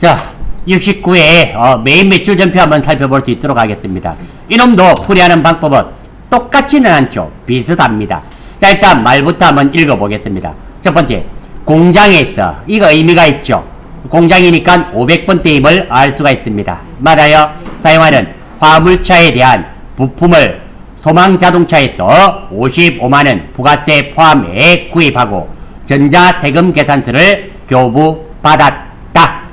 자, 69회 어, 메인 매출 전표 한번 살펴볼 수 있도록 하겠습니다. 이놈도 풀이하는 방법은 똑같지는 않죠. 비슷합니다. 자, 일단 말부터 한번 읽어보겠습니다. 첫 번째, 공장에 있어. 이거 의미가 있죠. 공장이니까 500번 대입을 알 수가 있습니다. 맞아요. 사용하는 화물차에 대한 부품을 소망 자동차에서 55만원 부가세 포함해 구입하고 전자세금 계산서를 교부받았다.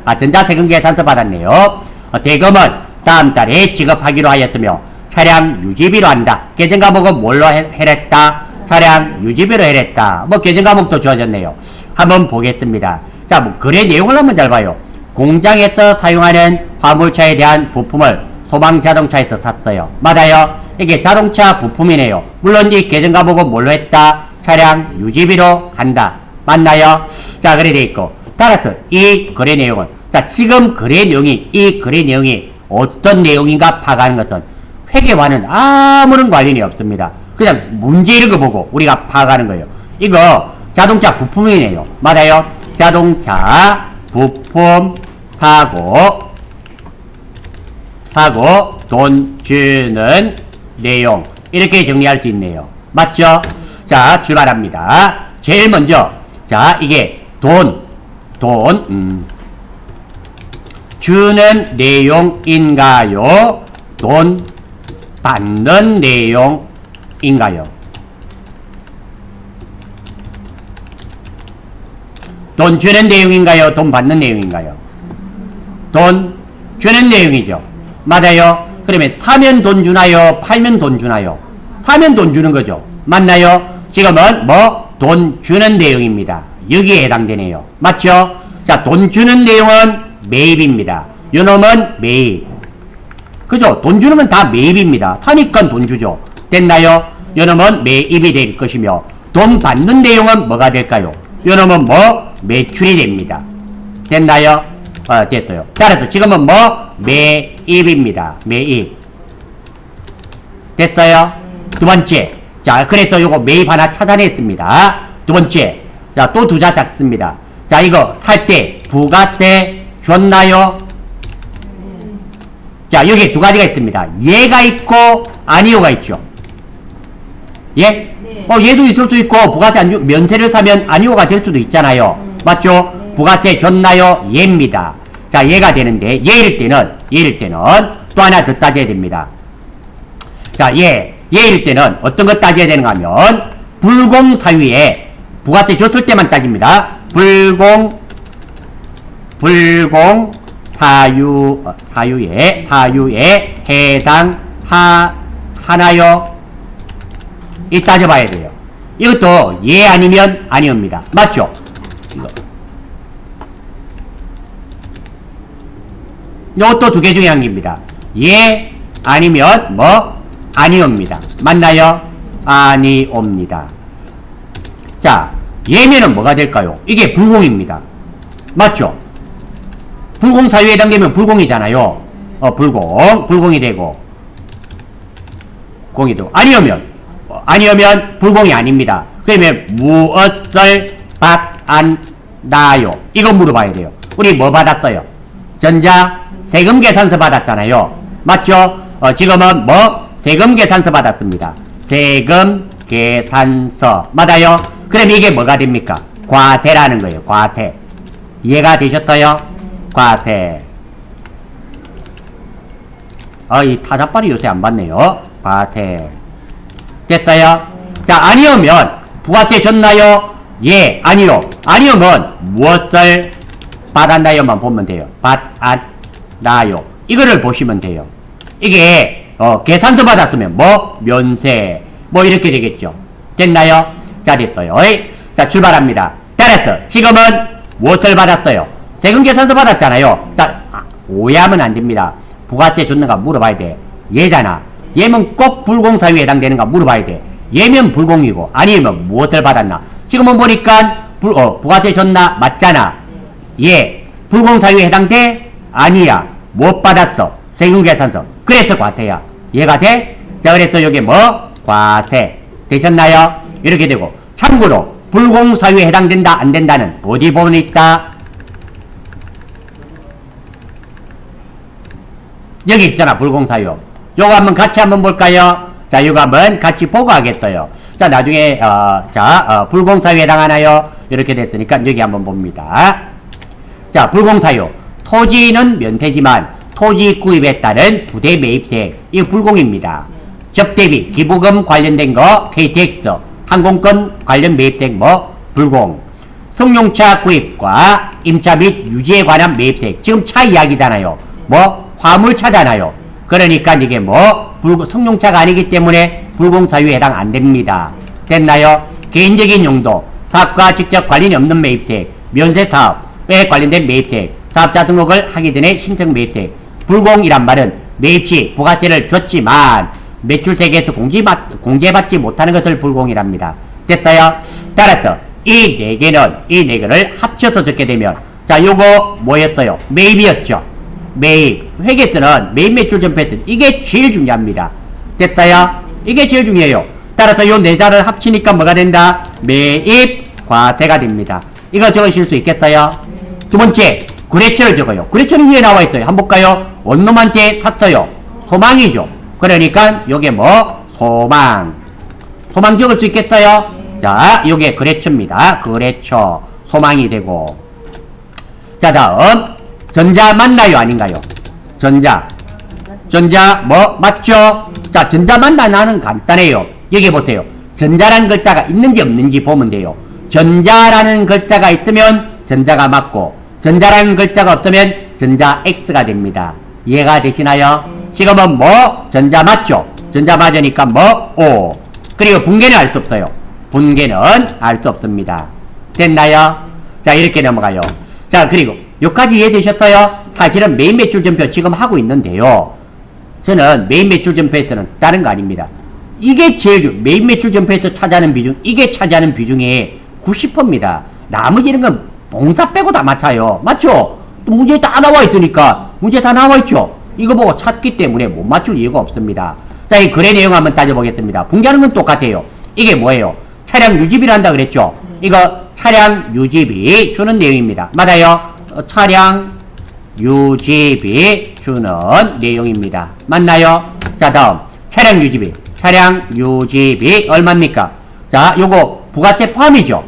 아, 전자세금 계산서 받았네요. 어, 대금은 다음 달에 지급하기로 하였으며 차량 유지비로 한다. 계정 과목은 뭘로 해, 해냈다? 차량 유지비로 해냈다. 뭐 계정 과목도 주어졌네요. 한번 보겠습니다. 자, 뭐 거래 내용을 한번 잘 봐요. 공장에서 사용하는 화물차에 대한 부품을 소방 자동차에서 샀어요. 맞아요. 이게 자동차 부품이네요. 물론 이 계정 과목은 뭘로 했다? 차량 유지비로 한다. 맞나요? 자, 그래 돼 있고. 따라서 이 거래 내용은 자, 지금 거래 내용이 이 거래 내용이 어떤 내용인가 파악하는 것은 회계와는 아무런 관련이 없습니다. 그냥 문제 읽어보고 우리가 파악하는 거예요. 이거 자동차 부품이네요. 맞아요? 자동차 부품 사고 사고 돈 주는 내용 이렇게 정리할 수 있네요. 맞죠? 자 출발합니다. 제일 먼저 자 이게 돈 돈, 음, 주는 내용인가요? 돈 받는 내용인가요? 돈 주는 내용인가요? 돈 받는 내용인가요? 돈 주는 내용이죠. 맞아요. 그러면 사면 돈 주나요? 팔면 돈 주나요? 사면 돈 주는 거죠. 맞나요? 지금은 뭐 돈 주는 내용입니다. 여기에 해당되네요. 맞죠? 자, 돈 주는 내용은 매입입니다. 요놈은 매입. 그죠? 돈 주는 건 다 매입입니다. 사니까 돈 주죠. 됐나요? 요놈은 매입이 될 것이며 돈 받는 내용은 뭐가 될까요? 요놈은 뭐? 매출이 됩니다. 됐나요? 어, 됐어요. 따라서 지금은 뭐? 매입입니다. 매입. 됐어요? 두 번째. 자, 그래서 요거 매입 하나 찾아냈습니다. 두 번째. 자, 또 두 자 작습니다. 자, 이거 살 때 부가세 줬나요? 자, 여기 두 가지가 있습니다. 얘가 있고 아니오가 있죠. 예? 네. 어, 얘도 있을 수 있고 부가세 안 주, 면세를 사면 아니오가 될 수도 있잖아요. 맞죠? 네. 부가세 줬나요? 얘입니다. 자, 얘가 되는데 얘일 때는 얘일 때는 또 하나 더 따져야 됩니다. 자, 얘 얘일 때는 어떤 것 따져야 되는가 하면 불공 사유에 부가세 줬을 때만 따집니다. 불공 불공 사유 어, 사유에 사유에 해당하 하나요? 이 따져봐야 돼요. 이것도 예 아니면 아니옵니다. 맞죠? 이거. 이것도 두 개 중에 한 개입니다. 예 아니면 뭐 아니옵니다. 맞나요? 아니옵니다. 자, 예면은 뭐가 될까요? 이게 불공입니다. 맞죠? 불공 사유에 해당되면 불공이잖아요. 어, 불공, 불공이 되고, 공이 되고, 아니오면, 어, 아니오면 불공이 아닙니다. 그러면 무엇을 받았나요? 이거 물어봐야 돼요. 우리 뭐 받았어요? 전자 세금 계산서 받았잖아요. 맞죠? 어, 지금은 뭐 세금 계산서 받았습니다. 세금 계산서 맞아요? 그럼 이게 뭐가 됩니까? 과세라는 거예요. 과세. 이해가 되셨어요? 과세. 아, 이 타자빨이 요새 안 받네요. 과세. 됐어요? 자, 아니오면 부가세 줬나요? 예, 아니요. 아니오면 무엇을 받았나요만 보면 돼요. 받았나요. 이거를 보시면 돼요. 이게 어, 계산서 받았으면 뭐 면세 뭐 이렇게 되겠죠. 됐나요? 자, 됐어요. 어이? 자, 출발합니다. 따라서 지금은 무엇을 받았어요? 세금 계산서 받았잖아요. 자, 아, 오해하면 안 됩니다. 부가세 줬는가 물어봐야 돼. 얘잖아. 얘면 꼭 불공사유에 해당되는가 물어봐야 돼. 얘면 불공이고 아니면 무엇을 받았나? 지금은 보니까 불, 어, 부가세 줬나? 맞잖아. 예. 불공사유에 해당돼? 아니야. 못 받았어. 세금계산서. 그래서 과세야. 이해가 돼? 자, 그래서 여기 뭐? 과세. 되셨나요? 이렇게 되고. 참고로, 불공사유에 해당된다, 안 된다는 어디 보면 있다? 여기 있잖아, 불공사유. 요거 한번 같이 한번 볼까요? 자, 이거 한번 같이 보고 하겠어요. 자, 나중에, 어, 자, 어, 불공사유에 해당하나요? 이렇게 됐으니까 여기 한번 봅니다. 자, 불공사유. 토지는 면세지만 토지 구입에 따른 부대 매입세. 이거 불공입니다. 접대비, 기부금 관련된 거, KTX, 항공권 관련 매입세 뭐, 불공. 승용차 구입과 임차 및 유지에 관한 매입세. 지금 차 이야기잖아요. 뭐, 화물차잖아요. 그러니까 이게 뭐, 불, 승용차가 아니기 때문에 불공사유에 해당 안 됩니다. 됐나요? 개인적인 용도, 사업과 직접 관련이 없는 매입세, 면세 사업에 관련된 매입세, 사업자 등록을 하기 전에 신청 매입세, 불공이란 말은 매입 시 부가세를 줬지만 매출세계에서 공제받, 공제받지 못하는 것을 불공이랍니다. 됐어요? 따라서 이 네 개는 이 네 개를 합쳐서 적게 되면 자 요거 뭐였어요? 매입이었죠. 매입 회계서는 매입 매출 전폐선 이게 제일 중요합니다. 됐어요? 이게 제일 중요해요. 따라서 요 네 자를 합치니까 뭐가 된다? 매입 과세가 됩니다. 이거 적으실 수 있겠어요? 두 번째 구례처를 적어요. 구례처는 위에 나와 있어요. 한번 볼까요? 원놈한테 샀어요. 소망이죠. 그러니까 요게 뭐 소망. 소망 적을 수 있겠어요? 자, 요게 거래처입니다. 거래처. 소망이 되고. 자, 다음. 전자 맞나요? 아닌가요? 전자. 전자, 뭐, 맞죠? 자, 전자 맞나? 나는 간단해요. 여기 보세요. 전자라는 글자가 있는지 없는지 보면 돼요. 전자라는 글자가 있으면 전자가 맞고, 전자라는 글자가 없으면 전자 X가 됩니다. 이해가 되시나요? 지금은 뭐, 전자 맞죠? 전자 맞으니까 뭐, O. 그리고 분계는 알 수 없어요. 분계는 알 수 없습니다. 됐나요? 자, 이렇게 넘어가요. 자, 그리고 여기까지 이해되셨어요? 사실은 메인 매출 전표 지금 하고 있는데요. 저는 메인 매출 전표에서는 다른 거 아닙니다. 이게 제일 중, 메인 매출 전표에서 차지하는 비중, 이게 차지하는 비중이 90%입니다. 나머지 이런 건 봉사 빼고 다 맞춰요. 맞죠? 또 문제 다 나와 있으니까, 문제 다 나와 있죠? 이거 보고 찾기 때문에 못 맞출 이유가 없습니다. 자, 이 거래 내용 한번 따져보겠습니다. 분개하는 건 똑같아요. 이게 뭐예요? 차량 유지비를 한다 그랬죠? 이거 차량 유지비 주는 내용입니다. 맞아요? 어, 차량 유지비 주는 내용입니다. 맞나요? 자, 다음. 차량 유지비. 차량 유지비 얼마입니까? 자, 요거 부가세 포함이죠?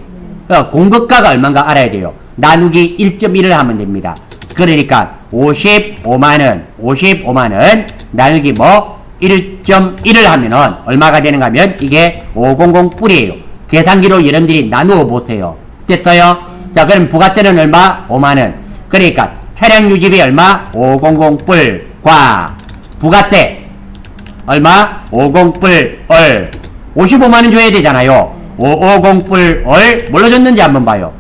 어, 공급가가 얼마인가 알아야 돼요. 나누기 1.1을 하면 됩니다. 그러니까 55만원, 55만원 나누기 뭐 1.1을 하면은 얼마가 되는가 하면 이게 500 뿔이에요. 계산기로 여러분들이 나누어 보세요. 됐어요? 자, 그럼 부가세는 얼마? 5만원. 그러니까 차량 유지비 얼마? 500 뿔과 부가세 얼마? 50뿔 얼 55만원 줘야 되잖아요 550뿔 얼 뭘로 줬는지 한번 봐요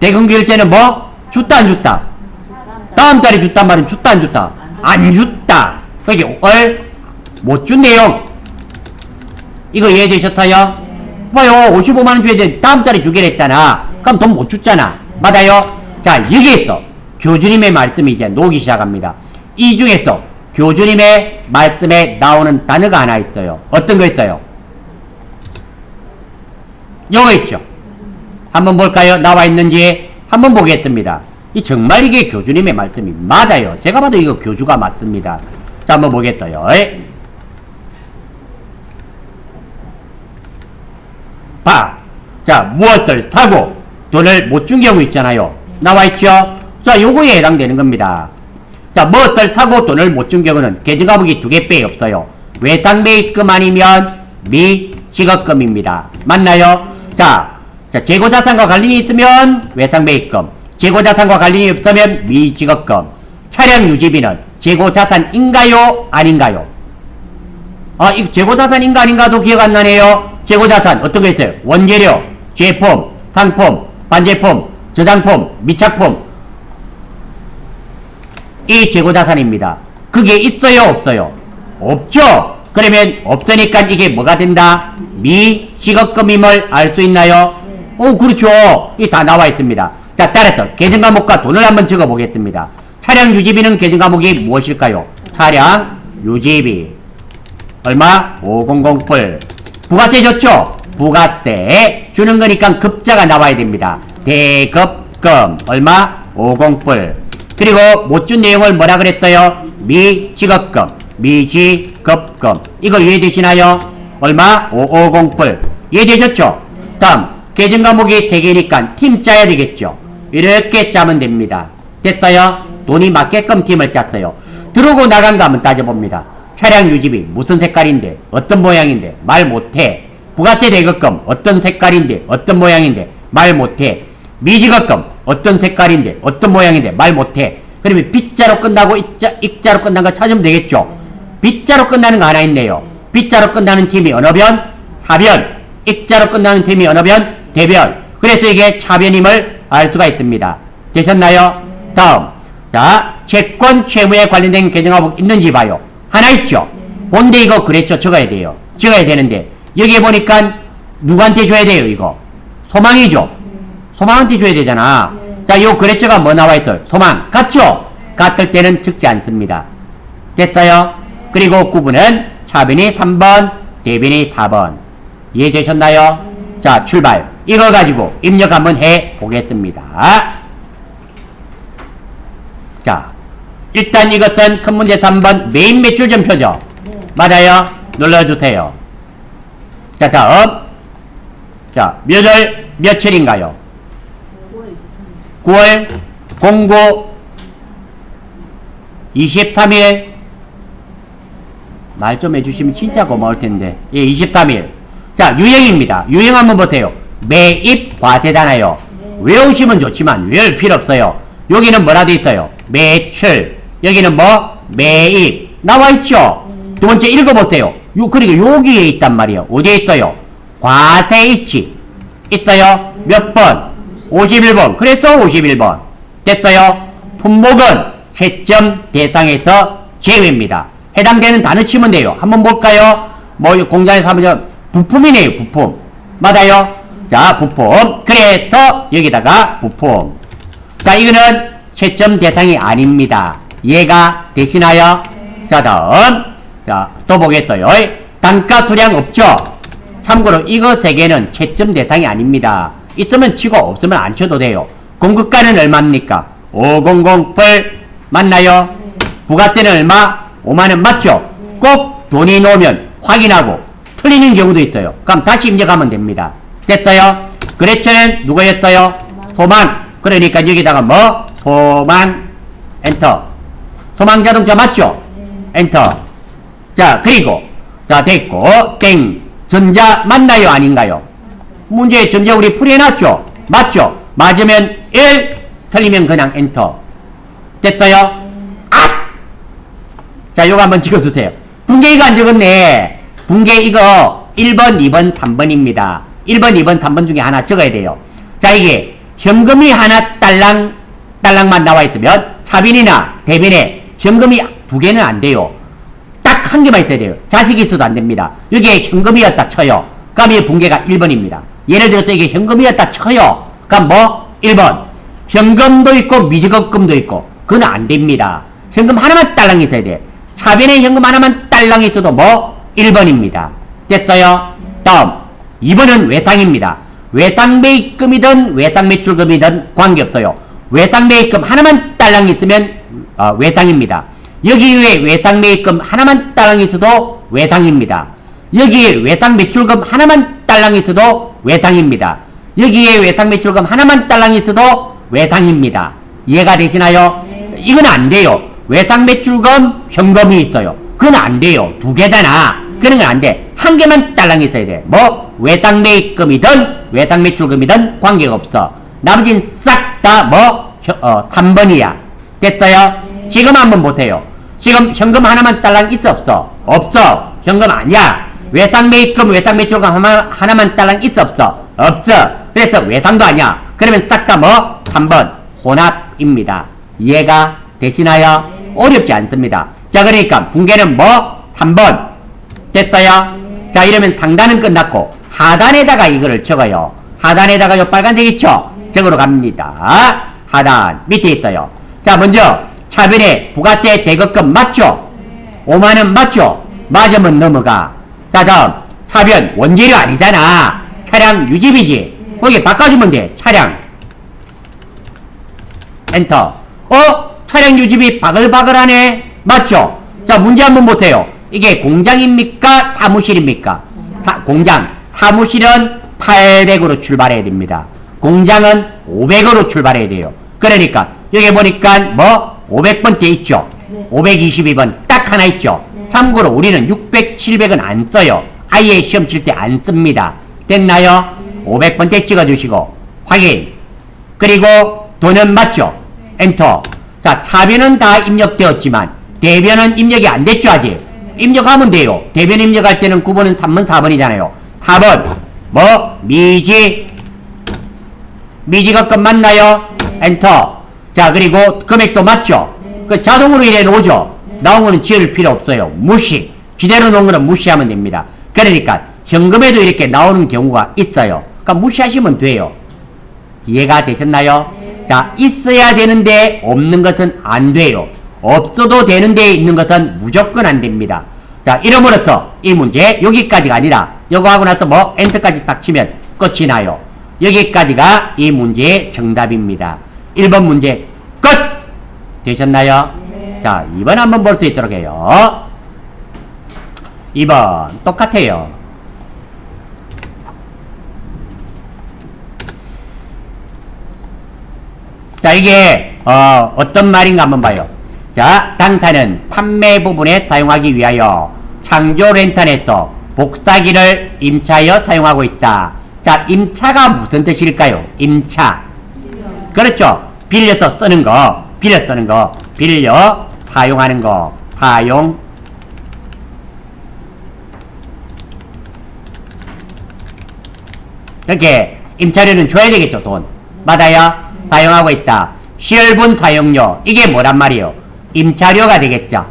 대금결제는 뭐? 줬다 안 줬다? 다음 달에 줬단 말은 줬다 안 줬다? 안 줬다 그게 얼못 준 내용 이거 이해되셨어요? 봐요. 55만원 줘야 돼. 다음 달에 주기로 했잖아. 그럼 돈 못 줬잖아. 맞아요? 자 여기에서 교주님의 말씀이 이제 녹기 시작합니다. 이 중에서 교주님의 말씀에 나오는 단어가 하나 있어요. 어떤 거 있어요? 영어 있죠. 한번 볼까요? 나와 있는지 한번 보겠습니다. 이 정말 이게 교주님의 말씀이 맞아요. 제가 봐도 이거 교주가 맞습니다. 자 한번 보겠어요 봐. 자, 무엇을 사고 돈을 못 준 경우 있잖아요. 나와 있죠? 자, 요거에 해당되는 겁니다. 자, 무엇을 사고 돈을 못 준 경우는 계정과목이 두 개 빼 없어요. 외상매입금 아니면 미직업금입니다. 맞나요? 자, 자, 재고자산과 관련이 있으면 외상매입금, 재고자산과 관련이 없으면 미직업금, 차량 유지비는 재고자산인가요? 아닌가요? 아, 이 재고자산인가 아닌가도 기억 안 나네요. 재고자산 어떤 거 있어요? 원재료, 제품, 상품, 반제품, 저장품, 미착품. 이 재고자산입니다. 그게 있어요, 없어요? 없죠. 그러면 없으니까 이게 뭐가 된다? 미식업금임을 알 수 있나요? 어, 그렇죠. 이 다 나와 있습니다. 자, 따라서 계정 과목과 돈을 한번 적어 보겠습니다. 차량 유지비는 계정 과목이 무엇일까요? 차량 유지비. 얼마? 500불. 부가세 줬죠? 부가세 주는 거니까 급자가 나와야 됩니다. 대급금 얼마? 50불. 그리고 못 준 내용을 뭐라 그랬어요? 미지급금, 미지급금. 이거 이해되시나요? 얼마? 550불. 이해되셨죠? 다음, 계정 과목이 3개니까 팀 짜야 되겠죠? 이렇게 짜면 됩니다. 됐어요? 돈이 맞게끔 팀을 짰어요. 들어오고 나간 거 한번 따져봅니다. 차량 유지비 무슨 색깔인데 어떤 모양인데 말 못해. 부가세 대급금 어떤 색깔인데 어떤 모양인데 말 못해. 미지급금 어떤 색깔인데 어떤 모양인데 말 못해. 그러면 빗자로 끝나고 익자, 익자로 끝난 거 찾으면 되겠죠. 빗자로 끝나는 거 하나 있네요. 빗자로 끝나는 팀이 어느 변? 사변. 익자로 끝나는 팀이 어느 변? 대변. 그래서 이게 차변임을 알 수가 있습니다. 되셨나요? 다음. 자, 채권 채무에 관련된 계정하고 있는지 봐요. 하나 있죠? 본데 이거 그랬죠? 적어야 돼요. 적어야 되는데, 여기 보니까 누구한테 줘야 돼요, 이거? 소망이죠? 소망한테 줘야 되잖아. 자, 요 거래처가 뭐 나와 있어요? 소망. 같죠? 같을 때는 적지 않습니다. 됐어요? 그리고 구분은 차변이 3번, 대변이 4번. 이해되셨나요? 자, 출발. 이거 가지고 입력 한번 해 보겠습니다. 자, 일단 이것은 큰 문제 3번 메인 매출 전표죠? 맞아요? 눌러주세요. 자, 다음. 자, 몇월 며칠인가요? 9월 09 23일. 말 좀 해주시면 진짜 고마울 텐데. 예 23일. 자 유형입니다. 유형 한번 보세요. 매입 과세잖아요. 외우시면 좋지만 외울 필요 없어요. 여기는 뭐라 돼 있어요. 매출 여기는 뭐 매입 나와 있죠 두 번째 읽어보세요 요 그리고 여기에 있단 말이에요 어디에 있어요 과세 있지 있어요 몇 번? 51번. 그래서 51번. 됐어요? 품목은 채점 대상에서 제외입니다. 해당되는 단어 치면 돼요. 한번 볼까요? 뭐 공장에서 하면 부품이네요. 부품. 맞아요? 자, 부품. 그래서 여기다가 부품. 자, 이거는 채점 대상이 아닙니다. 이해가 되시나요? 자, 다음. 자, 또 보겠어요. 단가 수량 없죠? 참고로 이거 세 개는 채점 대상이 아닙니다. 있으면 치고 없으면 안 쳐도 돼요. 공급가는 얼마입니까? 5008 맞나요? 부가세는 얼마? 5만원 맞죠? 꼭 돈이 나오면 확인하고 틀리는 경우도 있어요. 그럼 다시 입력하면 됩니다. 됐어요? 그레처는 누구였어요? 소망. 그러니까 여기다가 뭐? 소망. 엔터. 소망 자동차 맞죠? 엔터. 자, 그리고 자, 됐고 땡. 전자 맞나요? 아닌가요? 문제 전자 우리 풀이해놨죠? 맞죠? 맞으면 1, 틀리면 그냥 엔터. 됐어요? 아! 자, 요거 한번 찍어주세요. 분계 이거 안 적었네. 분계 이거 1번, 2번, 3번입니다. 1번, 2번, 3번 중에 하나 적어야 돼요. 자, 이게 현금이 하나 딸랑, 딸랑만 나와 있으면 차빈이나 대빈에 현금이 두 개는 안 돼요. 딱 한 개만 있어야 돼요. 자식이 있어도 안 됩니다. 이게 현금이었다 쳐요. 그럼 이 분계가 1번입니다. 예를 들어서 이게 현금이었다 쳐요. 그럼 뭐? 1번. 현금도 있고 미지급금도 있고 그건 안 됩니다. 현금 하나만 딸랑 있어야 돼. 차변에 현금 하나만 딸랑 있어도 뭐? 1번입니다. 됐어요? 다음 2번은 외상입니다. 외상 매입금이든 외상 매출금이든 관계없어요. 외상 매입금 하나만 딸랑 있으면 어, 외상입니다. 여기에 외상 매입금 하나만 딸랑 있어도 외상입니다. 여기에 외상 매출금 하나만 딸랑 있어도 외상입니다. 여기에 외상 매출금 하나만 딸랑 있어도 외상입니다. 이해가 되시나요? 이건 안 돼요. 외상 매출금 현금이 있어요. 그건 안 돼요. 두 개잖아. 그런 건 안 돼. 한 개만 딸랑 있어야 돼. 뭐 외상 매입금이든 외상 매출금이든 관계가 없어. 나머지는 싹 다 뭐 어, 3번이야. 됐어요? 지금 한번 보세요. 지금 현금 하나만 딸랑 있어 없어? 없어. 현금 아니야. 외상 매입금 외상 매출금 하나, 하나만 딸랑 있어 없어? 없어. 그래서 외상도 아니야. 그러면 싹 다 뭐? 3번 혼합입니다. 이해가 되시나요? 어렵지 않습니다. 자 그러니까 붕괴는 뭐? 3번 됐어요? 자 이러면 상단은 끝났고 하단에다가 이거를 적어요. 하단에다가 요 빨간색 있죠? 적으러 갑니다. 하단 밑에 있어요. 자 먼저 차변에 부가세 대급금 맞죠? 5만원 맞죠? 맞으면 넘어가. 자 다음 차변 원재료 아니잖아. 차량 유지비지. 거기 바꿔주면 돼. 차량 엔터. 어? 차량 유지비 바글바글하네. 맞죠? 자, 문제 한번 보세요. 이게 공장입니까? 사무실입니까? 사- 공장. 사무실은 800으로 출발해야 됩니다. 공장은 500으로 출발해야 돼요. 그러니까 여기 보니까 뭐 500번째 있죠. 네. 522번 딱 하나 있죠. 네. 참고로 우리는 600, 700은 안 써요. 아예 시험 칠 때 안 씁니다. 됐나요? 500번째 찍어주시고 확인. 그리고 돈은 맞죠? 엔터. 자, 차변은 다 입력되었지만 대변은 입력이 안 됐죠, 아직? 입력하면 돼요. 대변 입력할 때는 9번은 3번, 4번이잖아요. 4번. 뭐? 미지. 미지가 끝 맞나요? 엔터. 자, 그리고 금액도 맞죠? 그 자동으로 이래 놓죠? 나온 거는 지을 필요 없어요. 무시. 지대로 놓은 거는 무시하면 됩니다. 그러니까 현금에도 이렇게 나오는 경우가 있어요. 그러니까 무시하시면 돼요. 이해가 되셨나요? 자, 있어야 되는데 없는 것은 안 돼요. 없어도 되는데 있는 것은 무조건 안 됩니다. 자, 이러므로써 이 문제 여기까지가 아니라 요거 하고 나서 뭐 엔터까지 딱 치면 끝이 나요. 여기까지가 이 문제의 정답입니다. 1번 문제 끝! 되셨나요? 네. 자, 2번 한번 볼 수 있도록 해요. 2번 똑같아요. 자, 이게 어, 어떤 말인가 한번 봐요. 자, 당사는 판매 부분에 사용하기 위하여 창조 렌탈에서 복사기를 임차하여 사용하고 있다. 자, 임차가 무슨 뜻일까요? 임차. 그렇죠. 빌려서 쓰는 거, 빌려 쓰는 거, 빌려 사용하는 거, 사용. 이렇게 임차료는 줘야 되겠죠, 돈. 맞아요? 사용하고 있다. 시열분 사용료. 이게 뭐란 말이요? 임차료가 되겠죠.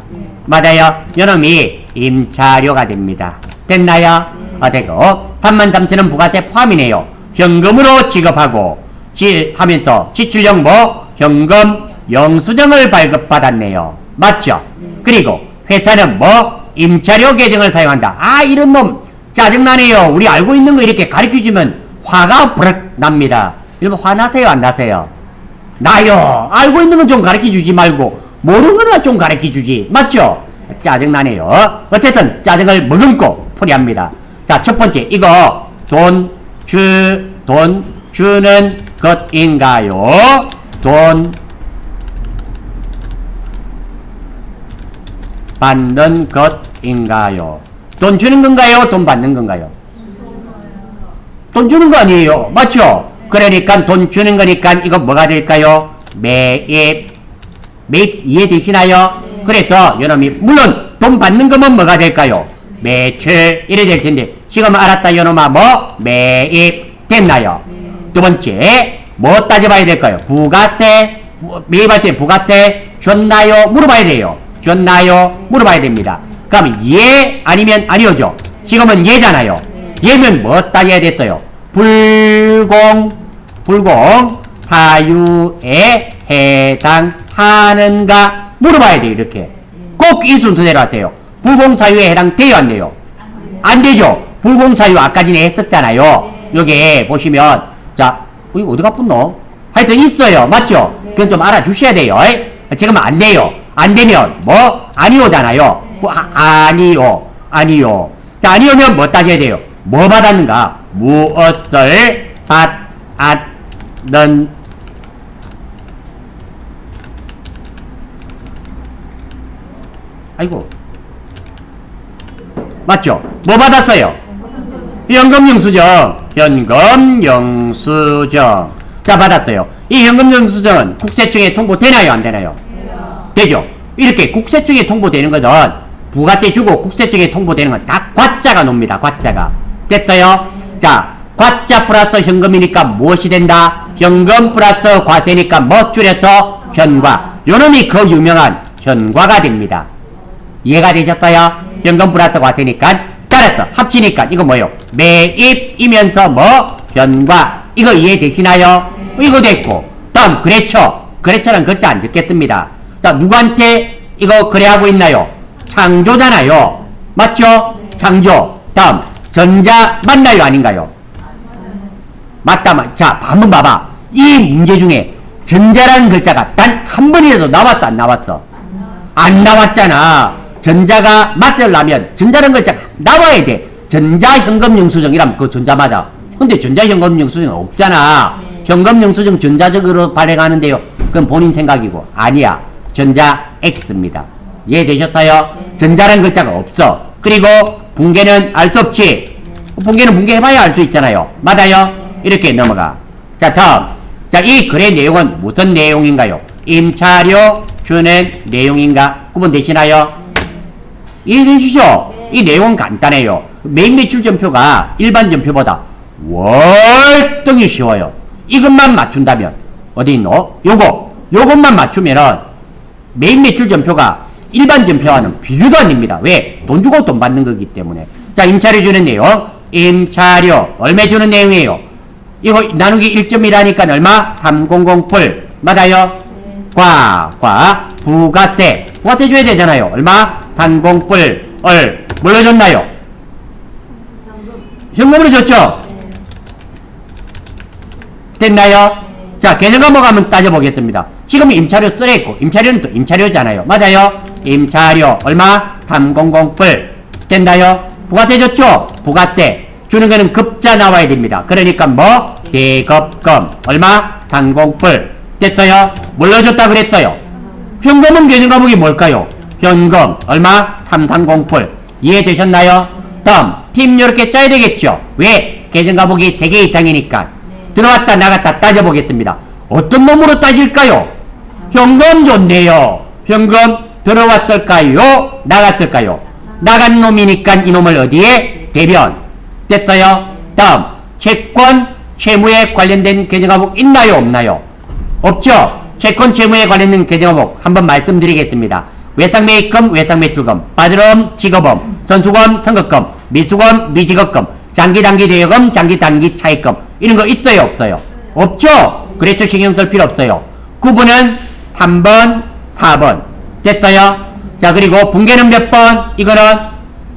맞아요? 요놈이 임차료가 됩니다. 됐나요? 어, 되고 33,000원 부가세 포함이네요. 현금으로 지급하고 지, 하면서 지출용 뭐 현금 영수증을 발급받았네요. 맞죠? 그리고 회사는 뭐 임차료 계정을 사용한다. 아 이런 놈 짜증나네요. 우리 알고 있는 거 이렇게 가르쳐주면 화가 버럭 납니다. 여러분 화나세요 안 나세요? 나요. 알고 있는 건 좀 가르쳐 주지 말고 모르는 거나 좀 가르쳐 주지. 맞죠? 짜증나네요. 어쨌든 짜증을 머금고 풀이합니다. 자, 첫 번째 이거 돈 주, 돈 주는 것인가요? 돈 받는 것인가요? 돈 주는 건가요? 돈 받는 건가요? 돈 주는 거 아니에요. 맞죠? 그러니까 돈 주는 거니까 이거 뭐가 될까요? 매입. 매입 이해되시나요? 네. 그래서 여러분이 물론 돈 받는 거면 뭐가 될까요? 매출 이래 될 텐데 지금 알았다 여놈아 뭐? 매입 됐나요? 네. 두 번째 뭐 따져봐야 될까요? 부가세 뭐, 매입할 때 부가세 줬나요? 물어봐야 돼요. 줬나요? 물어봐야 됩니다. 그럼 예 아니면 아니오죠. 지금은 예잖아요. 예면 뭐 따져야 됐어요? 불공 불공 사유에 해당하는가 물어봐야 돼요. 이렇게 꼭 이 순서대로 하세요. 불공 사유에 해당돼요 안 돼요? 안 되죠. 불공 사유 아까 전에 했었잖아요. 여기 보시면 자, 어, 이거 어디 가뿐노? 하여튼 있어요. 맞죠? 그건 좀 알아주셔야 돼요. 에이? 지금 안 돼요. 안 되면 뭐 아니오잖아요. 뭐, 아, 아니요. 아니요. 자, 아니오면 뭐 따져야 돼요? 뭐 받았는가? 무엇을 받았는 아이고 맞죠? 뭐 받았어요? 현금 영수증, 현금 영수증. 자, 받았어요. 이 현금 영수증은 국세청에 통보되나요? 안 되나요? 되죠? 이렇게 국세청에 통보되는 것은 부가세 주고 국세청에 통보되는 건 다 과자가 놉니다. 과자가. 됐어요? 자, 과자 플러스 현금이니까 무엇이 된다? 현금 플러스 과세니까 뭐 줄여서 현과. 요놈이 그 유명한 현과가 됩니다. 이해가 되셨어요? 현금 플러스 과세니까 따라서 합치니까 이거 뭐요? 매입이면서 뭐 현과 이거 이해되시나요? 이거 됐고 다음 거래처 거래처는 글자 안 적겠습니다. 자 누구한테 이거 거래하고 있나요? 창조잖아요. 맞죠? 창조. 다음 전자 맞나요? 아닌가요? 맞다. 맞- 자 한번 봐봐. 이 문제 중에 전자라는 글자가 단 한 번이라도 나왔어 안 나왔어? 안 나왔잖아. 전자가 맞으려면 전자라는 글자가 나와야 돼. 전자현금영수증이라면 그 전자마다. 근데 전자현금영수증 없잖아. 현금영수증 전자적으로 발행하는데요. 그건 본인 생각이고 아니야. 전자 X입니다. 이해되셨어요? 전자라는 글자가 없어. 그리고 붕괴는 알 수 없지. 붕괴는 붕괴해봐야 알 수 있잖아요. 맞아요? 이렇게 넘어가. 자, 다음. 자, 이 글의 내용은 무슨 내용인가요? 임차료 주는 내용인가? 구분되시나요? 이해되시죠? 이 내용은 간단해요. 메인 매출 전표가 일반 전표보다 월등히 쉬워요. 이것만 맞춘다면, 어디 있노? 요거, 요것만 맞추면은 메인 매출 전표가 일반 전표와는 비교도 안 됩니다. 왜? 돈 주고 돈 받는 거기 때문에. 자, 임차료 주는 내용. 임차료. 얼마 주는 내용이에요? 이거 나누기 1점이라니까 얼마? 300불. 맞아요? 과, 과, 부가세. 부가세 줘야 되잖아요. 얼마? 300불. 얼. 뭘로 줬나요? 현금으로 줬죠? 됐나요? 자, 개념 과목 한번 따져보겠습니다. 지금 임차료 쓰레있고, 임차료는 또 임차료잖아요. 맞아요? 임차료, 얼마? 300불. 됐나요? 부가세 줬죠? 부가세. 주는 거는 급자 나와야 됩니다. 그러니까 뭐? 대급금. 얼마? 30불. 됐어요? 뭘로 줬다 그랬어요? 현금은 개념 과목이 뭘까요? 현금. 얼마? 330불. 이해되셨나요? 다음, 팀 이렇게 짜야 되겠죠? 왜? 개정 과목이 3개 이상이니까. 들어왔다 나갔다 따져보겠습니다. 어떤 놈으로 따질까요? 현금 좋네요. 현금 들어왔을까요? 나갔을까요? 나간 놈이니까 이놈을 어디에? 대변. 됐어요? 다음, 채권, 채무에 관련된 개정 과목 있나요? 없나요? 없죠? 채권 채무에 관련된 개정 과목 한번 말씀드리겠습니다. 외상매입금, 외상매출금, 빠드름, 직업금, 선수금, 선급금, 미수금, 미직업금, 장기단기 대여금, 장기단기 차입금 이런 거 있어요? 없어요? 없죠? 그래서 신경 쓸 필요 없어요. 구분은 3번, 4번 됐어요? 자 그리고 붕괴는 몇 번? 이거는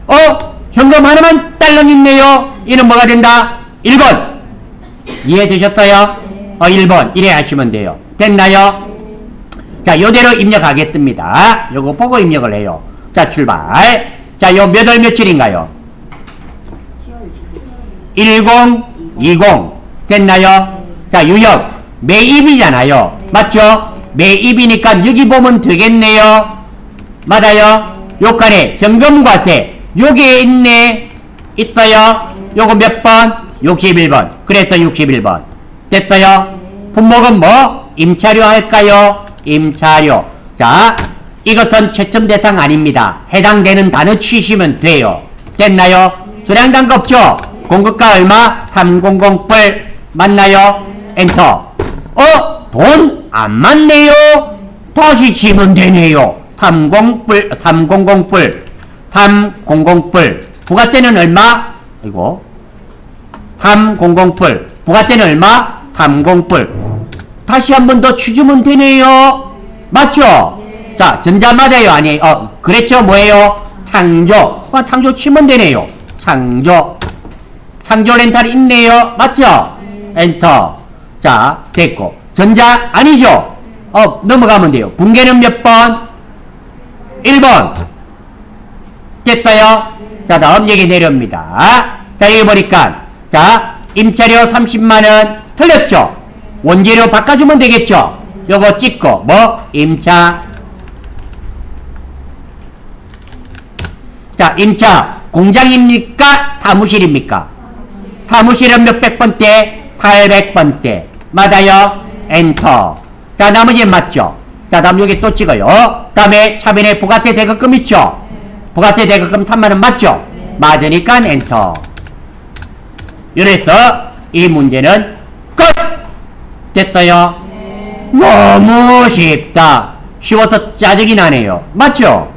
어? 현금 하나만 딸랑 있네요. 이는 뭐가 된다? 1번 이해되셨어요? 어 1번 이래 하시면 돼요. 됐나요? 자, 요대로 입력하겠습니다. 요거 보고 입력을 해요. 자, 출발. 자, 요 몇월 며칠인가요? 10, 20. 됐나요? 자, 유형. 매입이잖아요. 맞죠? 매입이니까 여기 보면 되겠네요. 맞아요? 요 칸에 현금과세. 요게 있네. 있어요. 요거 몇 번? 61번. 그래서 61번. 됐어요? 품목은 뭐? 임차료 할까요? 임차료. 자, 이것은 채점 대상 아닙니다. 해당되는 단어 치시면 돼요. 됐나요? 조량단 거 없죠? 공급가 얼마? 300불. 맞나요? 엔터. 어? 돈 안 맞네요? 다시 치면 되네요. 300불, 300불. 300불. 부가세는 얼마? 이거. 300불. 부가세는 얼마? 30불. 다시 한 번더 치주면 되네요. 맞죠? 자, 전자 맞아요? 아니에요? 어, 그랬죠? 뭐예요? 창조. 아, 창조 치면 되네요. 창조. 창조 렌탈 있네요. 맞죠? 엔터. 자, 됐고. 전자 아니죠? 어, 넘어가면 돼요. 붕괴는 몇 번? 1번. 됐어요? 자, 다음 얘기 내려옵니다. 자, 여기 보니까. 자, 임차료 30만원 틀렸죠? 원재료 바꿔주면 되겠죠? 요거 찍고, 뭐? 임차. 자, 임차. 공장입니까? 사무실입니까? 사무실은 몇백 번대? 800번대. 맞아요? 엔터. 자, 나머지 맞죠? 자, 다음 여기 또 찍어요. 다음에 차변에 부가세 대급금 있죠? 부가세 대급금 3만원 맞죠? 맞으니까 엔터. 이래서 이 문제는 끝! 됐어요? 너무 쉽다. 쉬워서 짜증이 나네요. 맞죠?